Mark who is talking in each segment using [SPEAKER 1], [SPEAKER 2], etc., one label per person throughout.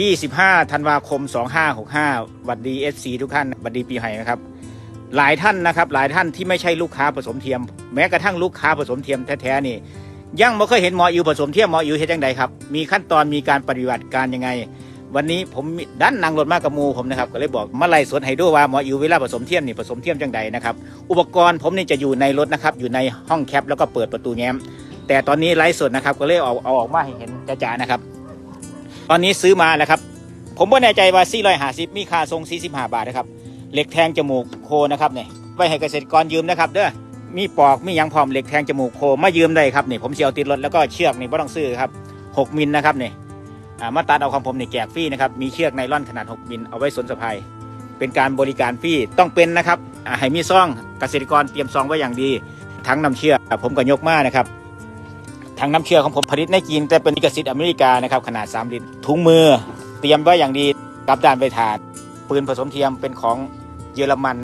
[SPEAKER 1] 25ธันวาคม 2565หวัดดี FC ทุกท่านหวัดดีปีใหม่นะครับ หลายท่านนะครับ หลายท่านที่ไม่ใช่ลูกค้าผสมเทียม แม้กระทั่งลูกค้าผสมเทียมแท้ๆนี่ยังไม่เคยเห็นหมออิวผสมเทียมหมออิวเฮ็ดยังไงครับ มีขั้นตอนมีการปฏิบัติการยังไง วันนี้ผมดันนั่งรถมากับมูผมนะครับ ก็เลยบอกมาไล่สวนให้ดูว่าหมออิวเวลาผสมเทียมนี่ผสมเทียมจังใดนะครับ อุปกรณ์ผมนี่จะอยู่ในรถนะครับ อยู่ในห้องแคปแล้วก็เปิดประตูแง้ม แต่ตอนนี้ไลฟ์สดนะครับ ก็เลยเอาเอาออกมาให้เห็นจ้าๆนะครับ ตอนนี้ซื้อมาแล้วครับ ผมไม่แน่ใจว่า450มีค่าทรง45บาทนะครับเหล็กแทงจมูกโคนะครับเนี่ยไว้ให้เกษตรกรยืมนะครับเด้อมีปอกมียังพร้อมเหล็กแทงจมูกโคมายืมได้ครับนี่ผมเสียวติดรถแล้วก็เชือกนี่ไม่ต้องซื้อครับ6มิลนะครับเนี่อ่ามาตัดเอาของผมนี่แจกฟรีนะครับมีเชือกไนล่อนขนาด6มิลเอาไว้สนสะพายเป็นการบริการฟรีต้องเป็นนะครับอ่าให้มีซองเกษตรกรเตรียมซองไว้อย่างดี ทั้งน้ำเชื่อผมก็ยกมานะครับ ทั้งน้ำเชื่อของผมผลิตในจีน แต่เป็นลิขสิทธิ์อเมริกานะครับขนาด 3 ลิตร ถุงมือเตรียมไว้อย่างดีกับด้านไปถาดปืนผสมเทียมเป็นของเยอรมัน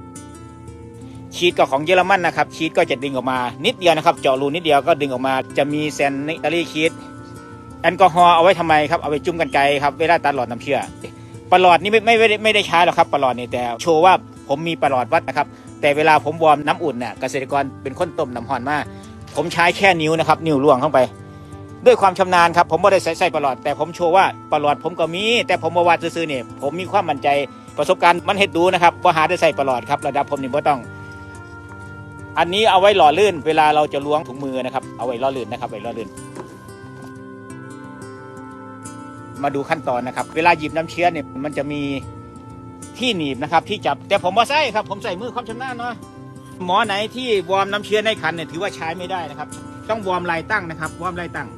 [SPEAKER 1] ชีตก็ของเยอรมันนะครับ ชีตก็จะดึงออกมานิดเดียวนะครับ เจาะรูนิดเดียวก็ดึงออกมา จะมีแซนนิตาลีชีตแอลกอฮอล์เอาไว้ทำไมครับ เอาไว้จุ่มกันไกลครับเวลาตัดหลอดน้ำเชื่อปลอดนี่ไม่ไม่ไม่ได้ไม่ได้ใช้หรอกครับปลอดนี่แต่โชว์ว่าผมมีปลอดวัดนะครับ แต่เวลาผมวอร์มน้ำอุ่นเนี่ยเกษตรกรเป็นคนต้มน้ำห่อนมาก ผมใช้แค่นิ้วนะครับ นิ้วล่วงเข้าไป ด้วยความชำนาญครับ ผมไม่ได้ใส่ใส่ปลอด แต่ผมโชว์ว่าปลอดผมก็มี แต่ผมมาวัดซื้อๆเนี่ยผมมีความมั่นใจประสบการณ์มันเห็ดดูนะครับว่าหาได้ใส่ปลอดครับระดับผมนี่ไม่ต้อง อันนี้เอาไว้หล่อลื่น เวลาเราจะล้วงถุงมือนะครับ เอาไว้หล่อลื่นนะครับไว้หล่อลื่น มาดูขั้นตอนนะครับ เวลาหยิบน้ำเชื้อเนี่ยมันจะมีที่หนีบนะครับ ที่จับแต่ผมว่าใส่ครับ ผมใส่มือความชำนาญเนาะ หมอไหนที่วอร์มน้ำเชื้อในคันเนี่ยถือว่าใช้ไม่ได้นะครับ ต้องวอร์มลายตั้งนะครับ วอร์มลายตั้ง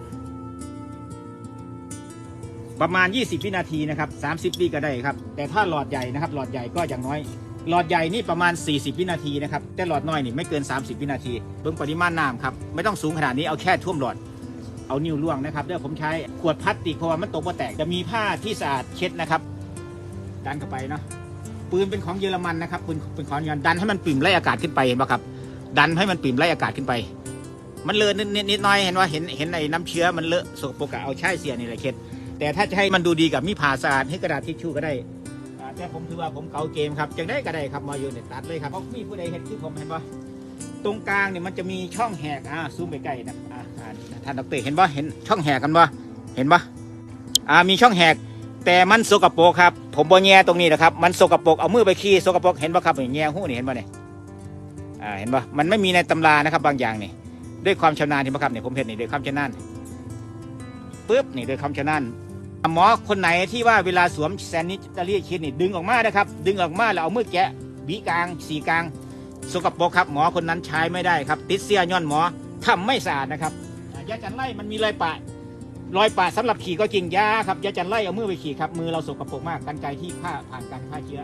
[SPEAKER 1] ประมาณ 20 วินาทีนะครับ 30วิก็ได้ครับ แต่ถ้าหลอดใหญ่นะครับ หลอดใหญ่ก็อย่างน้อย หลอดใหญ่นี่ประมาณ 40 วินาทีนะครับ แต่หลอดน้อยนี่ไม่เกิน 30 วินาทีเบิ่งปริมาณน้ำครับ ไม่ต้องสูงขนาดนี้เอาแค่ท่วมหลอดเอานิ้วล่วงนะครับเดี๋ยวผมใช้ขวดพลาสติกเพราะว่ามันตกมาแตกจะมีผ้าที่สะอาดเช็ดนะครับ ดันเข้าไปเนาะ ปืนเป็นของเยอรมันนะครับปืนเป็นของเยอรมันดันให้มันปิ่มไล่อากาศขึ้นไปเห็นปะครับ ดันให้มันปิ่มไล่อากาศขึ้นไป มันเลอะนิดนิดนิดน้อยเห็นว่าเห็นเห็นไอ้น้ำเชื้อมันเลอะสกปรกเอาใช้เสียนี่แหละเช็ดแต่ถ้าจะให้มันดูดีกับมีผ่าสะอาดให้กระดาษทิชชู่ก็ได้แต่ผมถือว่าผมเกาเกมครับจังได้ก็ได้ครับมาอยู่เนี่ยตัดเลยครับเพราะมีผู้ใดเห็นคือผมเห็นปะตรงกลางเนี่ยมันจะมีช่องแหกอ่าซูมไปใกล้นะอ่าอ่าท่านดรเห็นปะเห็นช่องแหกกันปะเห็นปะอ่ามีช่องแหก แต่มันสกปรกครับผมบ่แง่ตรงนี้นะครับ มันสกปรกเอามือไปขี้สกปรกเห็นปะครับแง่หูนี่เห็นปะเนี่ยอ่าเห็นปะมันไม่มีในตำรานะครับ บางอย่างนี่ด้วยความชำนาญเห็นปะครับเนี่ยผมเห็นนี่ด้วยความชำนาญปึ๊บนี่ด้วยความชำนาญหมอคนไหนที่ว่าเวลาสวมแซนิตาลีชิดนี่ดึงออกมานะครับ ดึงออกมาแล้วเอามือแกะบีกลางสีกลางสกปรกครับ หมอคนนั้นใช้ไม่ได้ครับ ติดเสียย้อนหมอทำไม่สะอาดนะครับยาจันไล่มันมีรอยปะ รอยปะสำหรับขี่ก็จริงยาครับยาจันไล่เอามือไปขี่ครับ มือเราสกปรกมากกันไกรที่ผ้าผ่านการฆ่าเชื้อ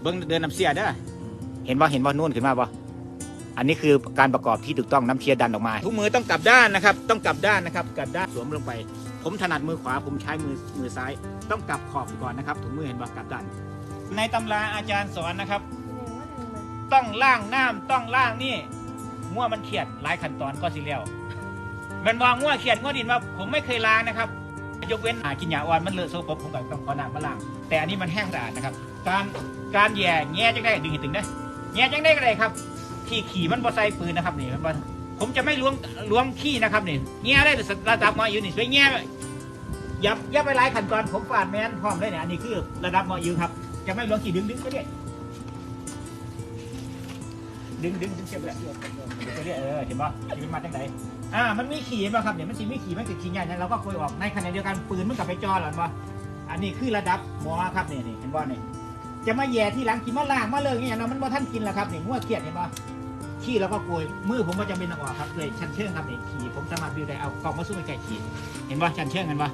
[SPEAKER 1] เบิ้งเดินน้ำเสียเด้อเห็นว่าเห็นว่านู่นขึ้นมาปะอันนี้คือการประกอบที่ถูกต้องน้ำเชียร์ดันออกมา ทุกมือต้องกลับด้านนะครับ ต้องกลับด้านนะครับ กลับด้านสวมลงไป ผมถนัดมือขวา ผมใช้มือมือซ้าย ต้องกลับขอบก่อนนะครับถุงมือเห็นว่ากลับด้าน ในตำราอาจารย์สอนนะครับ ต้องล่างน้ำต้องล่างนี่ง่วมันเขียดหลายขั้นตอนก็สิแล้ว มันวางง่วเขียดง่วดินว่าผมไม่เคยล้างนะครับ ยกเว้นหากินยาอ่อนมันเลอะโซกผมก็ต้องขอน้ำมาล้าง แต่อันนี้มันแห้งสะอาดนะครับ การการแย่แง่จังได้ดึงให้ถึงได้แง่จังได้ก็ได้ครับ ที่ขี่มันบอใส่ปืนนะครับนี่มันบ่ผมจะไม่ล้วงล้วงขี้นะครับนี่แง่ได้ระดับมาอยู่นี่สวยแง่ยับยับไปหลายขั้นตอนผมฟาดแมนพร้อมเลยเนี่ยอันนี้คือระดับมาอยู่ครับ จะไม่ล้วงขี้ดึงดึงไปเรื่อย ดึงดึงดึงเจ็บเลยไปเรื่อยเออเห็นป่ะจะเป็นมาจังไหนอ่ามันมีขี่ป่ะครับเนี่ยมันสีไม่ขี่มันติดขี่ใหญ่นะเราก็คุยออกในขณะเดียวกันปืนมันกลับไปจอหรอป่ะอันนี้คือระดับหมอครับเนี่นี่เห็นป่ะนี่ยจะมาแย่ที่หลังกินมาล่างมาเลยอย่างเงี้ยนะมันบ่ท่านกินแล้วครับเนี่ยงัวเกียดเห็นป่ะขี้แล้วก็โกยมือผมก็จะเป็นออกครับเลยชันเชิงครับเนี่ยขี่ผมสามารถดูได้เอากล่องมาสู้ไปไก่ขี่เห็นปะชันเชิงเห็นปะ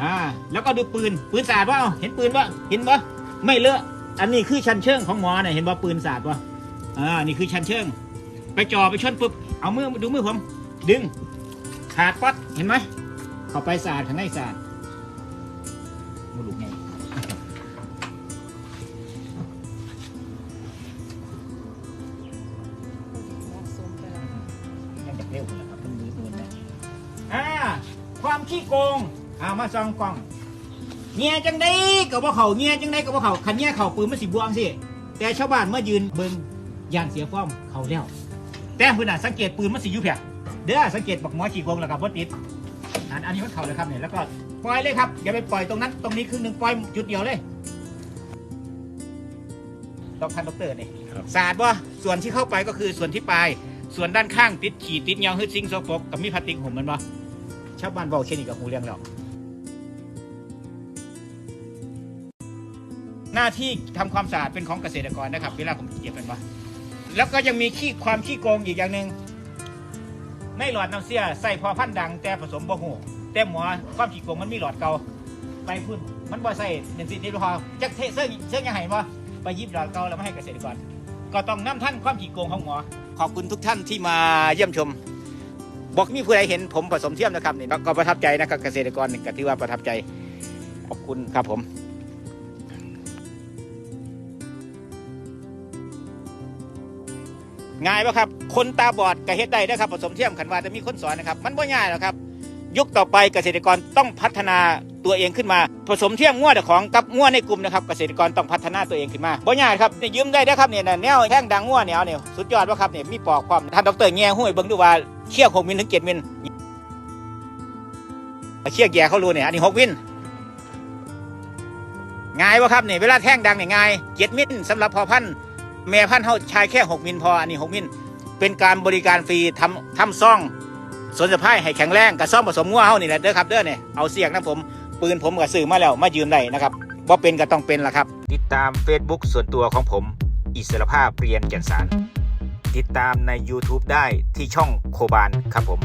[SPEAKER 1] อ่าแล้วก็ดูปืนปืนสาดว่าเห็นปืนปะเห็นปะไม่เลอะอันนี้คือชันเชิงของหมอเนี่ยเห็นปะปืนสาดปะ อ่านี่คือชันเชิง ไปจ่อไปชนปุ๊บเอามือดูมือผมดึงขาดปัดเห็นไหมเข้าไปสาดข้างในสาดมือลูกไงยังจะเร็วเลยครับมันมือมือนะอ่าความขี้โกงเอามาซองกล้องเงียจังได้กับว่าเขาเงียจังได้กับว่าเขาคันเงียเขาปืนมันสิบวงสิแต่ชาวบ้านเมื่อยืนเบิ่ง ยานเสียฟอร์มเขาแล้วแต่พื้นน่ะสังเกตปืนมันสิอยู่เพียเด้อสังเกตบอกหมอขี่โกงแล้วกับรถติดอันอันนี้มันเข่าเลยครับเนี่ยแล้วก็ปล่อยเลยครับอย่าไปปล่อยตรงนั้นตรงนี้ครึ่งหนึ่งปล่อยจุดเดียวเลยต้องทันดอกเตอร์นี่
[SPEAKER 2] ครับ
[SPEAKER 1] สาดว่าส่วนที่เข้าไปก็คือส่วนที่ปลายส่วนด้านข้างติดขีดติดเงาฮึดซิงโซฟกกับมีพลาสติกห่มมันบ่ชาวบ้านบอกแค่นี้กับหูเรื่องแล้วหน้าที่ทำความสะอาดเป็นของเกษตรกรนะครับ เวลาผมเก็บเป็นบ่ แล้วก็ยังมีขี้ความขี้โกงอีกอย่างหนึ่งในหลอดน้ำเสียใส่พอพันดัง แต่ผสมบ่หูแต่หมอความขี้โกงมันมีหลอดเก่าไปพุ่นมันบ่ใส่หนึ่งสิเดียวพอจักเทเสื้อเสื้อยังไงบ่ไปยิบหลอดเก่าแล้วมาให้เกษตรกรก็ต้องน้ำท่านความขี้โกงของหมอ ขอบคุณทุกท่านที่มาเยี่ยมชม บอกมีผู้ใดเห็นผมผสมเทียมนะครับนี่ก็ประทับใจนะครับเกษตรกรก็ถือว่าประทับใจขอบคุณครับผม ง่ายปะครับ คนตาบอดก็เฮ็ดได้นะครับผสมเทียมขันว่าจะมีคนสอนนะครับ มันบ่ง่ายหรอกครับ ยุคต่อไปเกษตรกรต้องพัฒนาตัวเองขึ้นมา ผสมเทียมง้วเจ้าของกับง้วในกลุ่มนะครับเกษตรกรต้องพัฒนาตัวเองขึ้นมาบ่ง่ายครับเนี่ยยืมได้นะครับเนี่ยนะแนวแท่งดังง้วเนี่ยเอาเนี่ยสุดยอดวะครับเนี่ยมีปอกความท่านดรแง่ห้วยเบิ่งดูว่าเคี่ยวหกมิลถึงเจ็ดมิลเคี่ยวแย่เขารู้เนี่ยอันนี้หกมิลง่ายวะครับเนี่ยเวลาแท่งดังเนี่ยง่ายเจ็ดมิลสำหรับพอพันธุ์ แม่พันธุ์เขาใช้แค่6มิลพออันนี้6มิลเป็นการบริการฟรีทำทำซ่องสวนสะพายให้แข็งแรงกับซ่อมผสมงัวเฮานี่แหละเด้อครับเด้อเนี่ยเอาเสียงนะผมปืนผมกับซื้อมาแล้วมายืมได้นะครับว่าเป็นก็ต้องเป็นละครับ ติดตาม Facebook ส่วนตัวของผม อิสรภาพเรียนแก่นสาร ติดตามใน YouTube ได้ที่ช่องโคบานครับผม